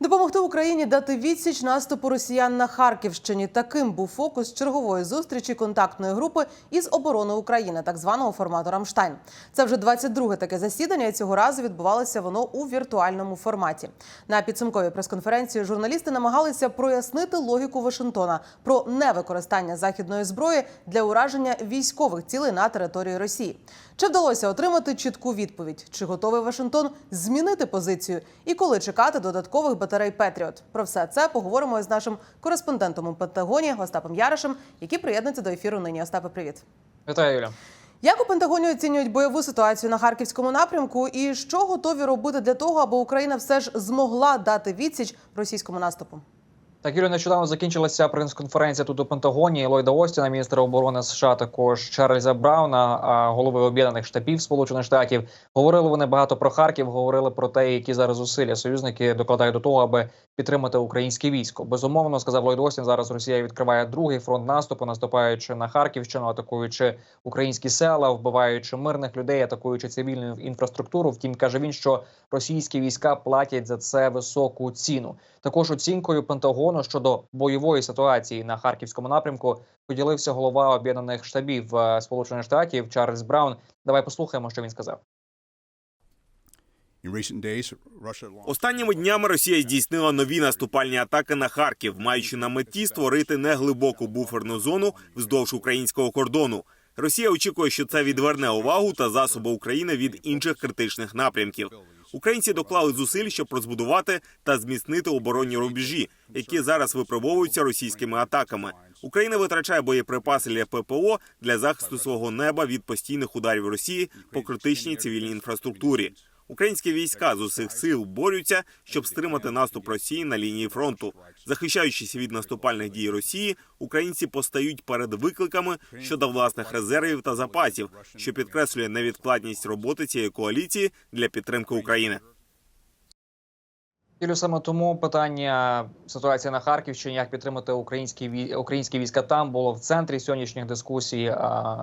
Допомогти Україні дати відсіч наступу росіян на Харківщині. Таким був фокус чергової зустрічі контактної групи із оборони України, так званого формату Рамштайн. Це вже 22-ге таке засідання. і Цього разу відбувалося воно у віртуальному форматі. На підсумковій прес-конференції журналісти намагалися прояснити логіку Вашингтона про невикористання західної зброї для ураження військових цілей на території Росії. Чи вдалося отримати чітку відповідь? Чи готовий Вашингтон змінити позицію? І коли чекати додаткових батарей Петріот? Про все це поговоримо із нашим кореспондентом у Пентагоні Остапом Яришем, який приєднується до ефіру нині. Остапе, привіт. Вітаю, Юля. Як у Пентагоні оцінюють бойову ситуацію на харківському напрямку, і що готові робити для того, аби Україна все ж змогла дати відсіч російському наступу? Так, Юлія, нещодавно закінчилася прес-конференція тут у Пентагоні. Ллойда Остіна, міністра оборони США, також Чарльза Брауна, голови об'єднаних штабів Сполучених Штатів. Говорили вони багато про Харків. Говорили про те, які зараз зусилля союзники докладають до того, аби підтримати українське військо. Безумовно, сказав Ллойд Остін, Зараз Росія відкриває другий фронт наступу, наступаючи на Харківщину, атакуючи українські села, вбиваючи мирних людей, атакуючи цивільну інфраструктуру. Втім, каже він, що російські війська платять за це високу ціну. Також оцінкою Пентагону щодо бойової ситуації на харківському напрямку поділився голова об'єднаних штабів е, Сполучених Штатів Чарльз Браун. Давай послухаємо, що він сказав. Останніми днями Росія здійснила нові наступальні атаки на Харків, маючи на меті створити неглибоку буферну зону вздовж українського кордону. Росія очікує, що це відверне увагу та засоби України від інших критичних напрямків. Українці доклали зусиль, щоб розбудувати та зміцнити оборонні рубежі, які зараз випробовуються російськими атаками. Україна витрачає боєприпаси для ППО для захисту свого неба від постійних ударів Росії по критичній цивільній інфраструктурі. Українські війська з усіх сил борються, щоб стримати наступ Росії на лінії фронту. Захищаючись від наступальних дій Росії, українці постають перед викликами щодо власних резервів та запасів, що підкреслює невідкладність роботи цієї коаліції для підтримки України. Юлю, саме тому питання ситуації на Харківщині, як підтримати українські українські війська там було в центрі сьогоднішніх дискусій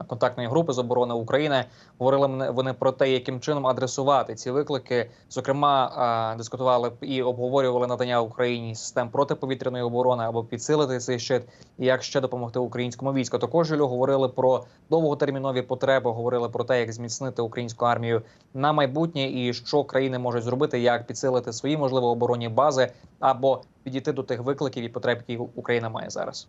контактної групи з оборони України. Говорили вони про те, яким чином адресувати ці виклики. Зокрема, дискутували і обговорювали надання Україні систем протиповітряної оборони або підсилити цей щит, і як ще допомогти українському війську. Також Юлю говорили про довготермінові потреби. Говорили про те, як зміцнити українську армію на майбутнє і що країни можуть зробити, як підсилити свої можливо оборонні бази або підійти до тих викликів і потреб, які Україна має зараз.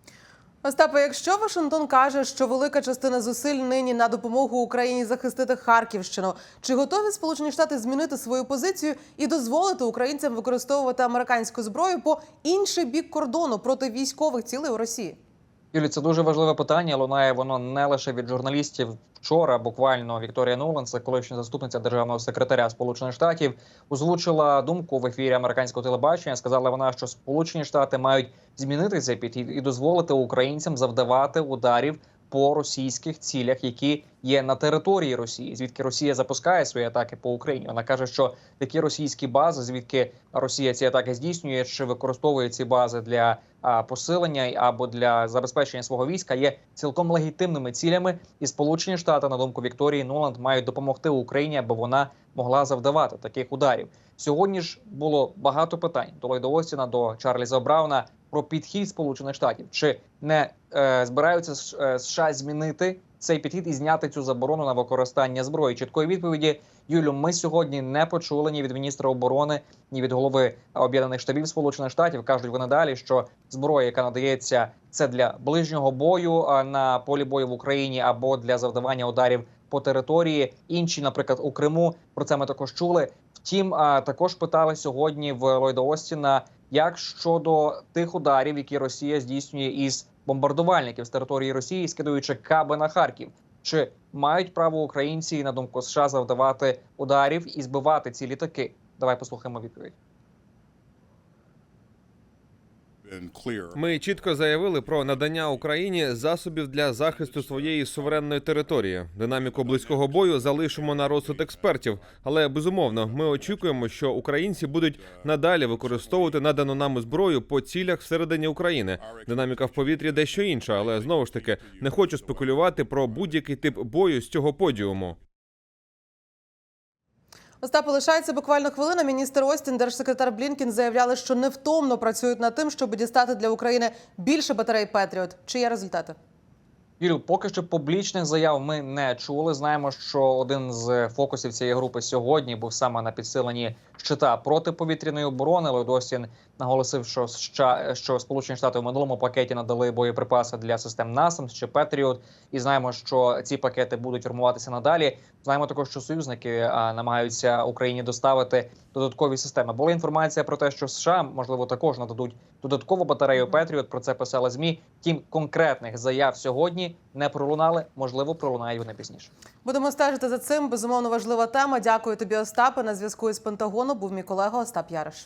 Остапе, якщо Вашингтон каже, що велика частина зусиль нині на допомогу Україні захистити Харківщину, чи готові Сполучені Штати змінити свою позицію і дозволити українцям використовувати американську зброю по інший бік кордону проти військових цілей у Росії? Юлі, це дуже важливе питання. Лунає воно не лише від журналістів. Вчора буквально Вікторія Нуланд, це колишня заступниця державного секретаря Сполучених Штатів, озвучила думку в ефірі американського телебачення. Сказала вона, що Сполучені Штати мають змінити цей підхід і дозволити українцям завдавати ударів по російських цілях, які є на території Росії, звідки Росія запускає свої атаки по Україні. Вона каже, що такі російські бази, звідки Росія ці атаки здійснює, чи використовує ці бази для посилення або для забезпечення свого війська, є цілком легітимними цілями. І Сполучені Штати, на думку Вікторії Нуланд, мають допомогти Україні, аби вона могла завдавати таких ударів. Сьогодні ж було багато питань до Ллойда Остіна, до Чарльза Брауна про підхід Сполучених Штатів. Чи не е, збираються е, США змінити цей підхід і зняти цю заборону на використання зброї? Чіткої відповіді Юлю, ми сьогодні не почули ні від міністра оборони, ні від голови об'єднаних штабів Сполучених Штатів. кажуть вони далі, що зброя, яка надається, це для ближнього бою на полі бою в Україні або для завдавання ударів по території. Інші, наприклад, у Криму. Про це ми також чули. Втім, також питали сьогодні в Ллойда Остіна, як щодо тих ударів, які Росія здійснює із бомбардувальників з території Росії, скидуючи каби на Харків. Чи мають право українці на думку США завдавати ударів і збивати ці літаки? Давай послухаємо відповідь. Ми чітко заявили про надання Україні засобів для захисту своєї суверенної території. Динаміку близького бою залишимо на розсуд експертів, але безумовно ми очікуємо, що українці будуть надалі використовувати надану нам зброю по цілях всередині України. Динаміка в повітрі дещо інша, але знову ж таки не хочу спекулювати про будь-який тип бою з цього подіуму. Остапу лишається буквально хвилина. Міністр Остін, держсекретар Блінкін заявляли, що невтомно працюють над тим, щоб дістати для України більше батарей Петріот. Чи є результати? Юрію, поки що публічних заяв ми не чули. Знаємо, що один з фокусів цієї групи сьогодні був саме на підсиленні щита протиповітряної оборони. Ллойд Остін наголосив, що США, що Сполучені Штати в минулому пакеті надали боєприпаси для систем НАСАМС чи Петріот. І знаємо, що ці пакети будуть формуватися надалі. Знаємо також, що союзники а, намагаються Україні доставити додаткові системи. Була інформація про те, що США можливо також нададуть додаткову батарею Петріот. Про це писали змі. Тім конкретних заяв не пролунали. Можливо, пролунають вони пізніше. Будемо стежити за цим. Безумовно важлива тема. Дякую тобі, Остапе. На зв'язку із Пентагону був мій колега Остап Яриш.